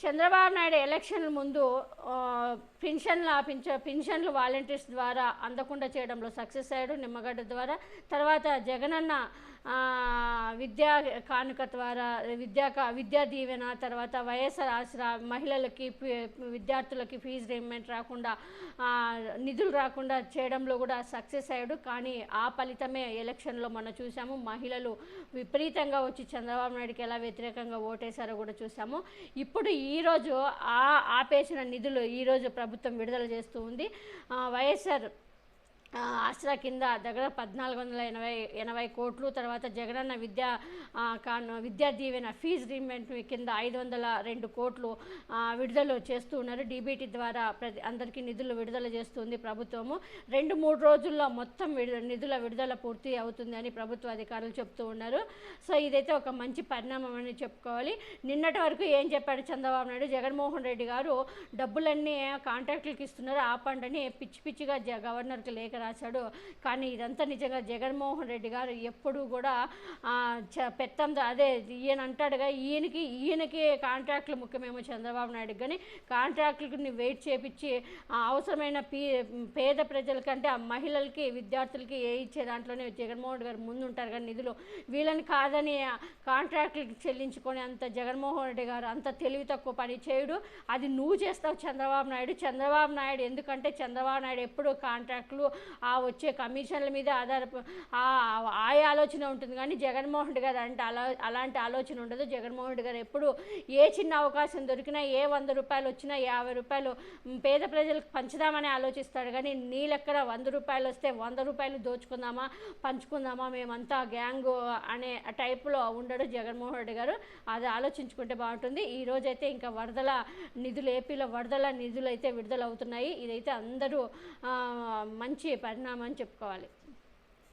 Chandrababu Naidu election ముందు పెన్షన్లు ఆపించ పెన్షన్లు వాలంటీర్స్ ద్వారా అందకుండా చేయడంలో సక్సెస్ అయ్యాడు నిమ్మగడ్డ ద్వారా. తర్వాత జగనన్న విద్యా కానుక ద్వారా విద్యా విద్యా దీవెన తర్వాత వైఎస్ఆర్ ఆసరా మహిళలకి విద్యార్థులకి ఫీజు రీమెంట్ రాకుండా నిధులు రాకుండా చేయడంలో కూడా సక్సెస్ అయ్యాడు. కానీ ఆ ఫలితమే ఎలక్షన్లో మనం చూసాము. మహిళలు విపరీతంగా వచ్చి చంద్రబాబు నాయుడుకి ఎలా వ్యతిరేకంగా ఓటేశారో కూడా చూసాము. ఇప్పుడు ఈరోజు ఆ ఆపేసిన నిధులు ఈరోజు ప్రభుత్వం విడుదల చేస్తూ ఉంది. వైఎస్ఆర్ ఆసరా కింద దగ్గర పద్నాలుగు వందల ఎనభై ఎనభై కోట్లు తర్వాత జగనన్న విద్యా కాను విద్యా దీవెన ఫీజు రీమెంట్ కింద ఐదు వందల రెండు కోట్లు విడుదల చేస్తూ ఉన్నారు. డీబీటీ ద్వారా ప్రతి అందరికీ నిధులు విడుదల చేస్తుంది ప్రభుత్వము. రెండు మూడు రోజుల్లో మొత్తం విడు నిధుల విడుదల పూర్తి అవుతుంది అని ప్రభుత్వ అధికారులు చెప్తూ ఉన్నారు. సో ఇదైతే ఒక మంచి పరిణామం అని చెప్పుకోవాలి. నిన్నటి వరకు ఏం చెప్పాడు చంద్రబాబు నాయుడు? జగన్మోహన్ రెడ్డి గారు డబ్బులన్నీ కాంట్రాక్టులకు ఇస్తున్నారు. ఆపండని పిచ్చి పిచ్చిగా జ గవర్నర్కి రాశాడు. కానీ ఇదంతా నిజంగా జగన్మోహన్ రెడ్డి గారు ఎప్పుడు కూడా చ- పెత్తం అదే ఈయన అంటాడుగా ఈయనకి ఈయనకి కాంట్రాక్టులు ముఖ్యమేమో చంద్రబాబు నాయుడు కానీ కాంట్రాక్టులని వెయిట్ చేపించి అవసరమైన పీ పేద ప్రజలకంటే ఆ మహిళలకి విద్యార్థులకి ఏ ఇచ్చే దాంట్లోనే జగన్మోహన్ రెడ్డి గారు ముందు ఉంటారు కానీ నిధులు. వీళ్ళని కాదని కాంట్రాక్టులకి చెల్లించుకొని అంత జగన్మోహన్ రెడ్డి గారు అంత తెలివి తక్కువ పని చేయడు. అది నువ్వు చేస్తావు చంద్రబాబు నాయుడు. చంద్రబాబు నాయుడు ఎందుకంటే చంద్రబాబు నాయుడు ఎప్పుడు కాంట్రాక్టులు ఆ వచ్చే కమిషన్ల మీద ఆధార ఆ ఆలోచన ఉంటుంది. కానీ జగన్మోహన్ రెడ్డి గారు అంటే అలా అలాంటి ఆలోచన ఉండదు. జగన్మోహన్ రెడ్డి గారు ఎప్పుడు ఏ చిన్న అవకాశం దొరికినా ఏ వంద రూపాయలు వచ్చినా యాభై రూపాయలు పేద ప్రజలకు పంచుదామని ఆలోచిస్తాడు. కానీ నీళ్ళెక్కడ వంద రూపాయలు వస్తే వంద రూపాయలు దోచుకుందామా పంచుకుందామా మేమంతా గ్యాంగ్ అనే టైప్లో ఉండడు జగన్మోహన్ రెడ్డి గారు. అది ఆలోచించుకుంటే బాగుంటుంది. ఈ రోజైతే ఇంకా వరదల నిధులు ఏపీలో వరదల నిధులు అయితే విడుదల అవుతున్నాయి ఇదైతే అందరూ మంచి పరిణామం అని చెప్పుకోవాలి.